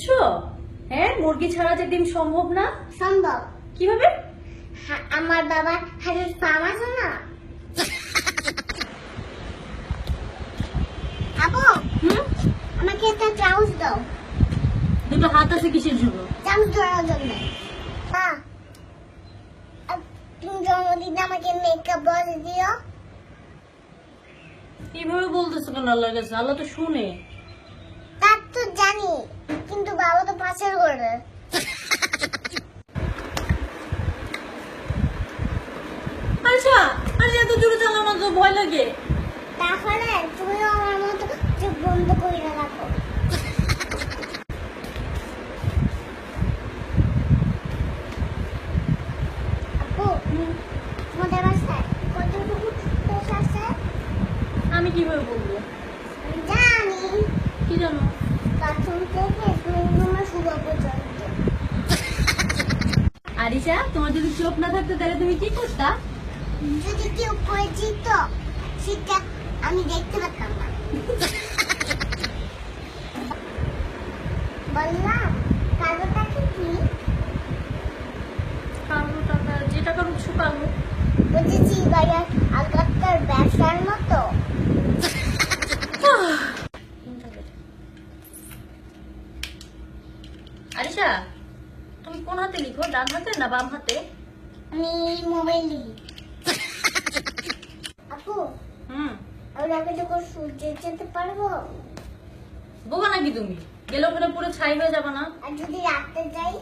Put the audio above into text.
বুঝছ? হ্যাঁ মুরগি ছাড়া যে ডিম সম্ভব না। সম্ভব। কীভাবে? হা- আমার বাবার হাতের ফার্ম আছে না? আপু হুম? আমাকে একটা চামচ দাও। দুটো হাত আছে কিসের জন্য? চামচ ধরার জন্য। তুমি জন্মদিনে আমাকে মেকআপ বলে দিও। বলতেছো কেন আল্লাহ তো শুনে। জানি কিন্তু বাবা তো পাশের করে আচ্ছা আরে এত জোরে চালাও না তো ভয় লাগে। তাহলে তুমিও আমার মতো চোখ বন্ধ করে রাখো। আমি কীভাবে বলব? জানি। কি জানো? আরিশা তোমার যদি চোখ না থাকতো তাহলে তুমি কি করতা? যদি কেউ পড়ে যেত সেটা আমি দেখতে পেতাম না। বললাম কাগজটাকে কি কালো টাকা যে টাকার উৎস কালো বুঝেছি ভাইয়া। আরিশা তুমি কোন হাতে লিখো ডান হাতে না বাম হাতে? আমি মোবাইল লিখি আপু হুম। আমি আগে যখন সূর্যে যেতে পারব? বোবা নাকি তুমি? গেলে ওখানে পুরো ছাই হয়ে যাবে না? আর যদি রাতে যাই?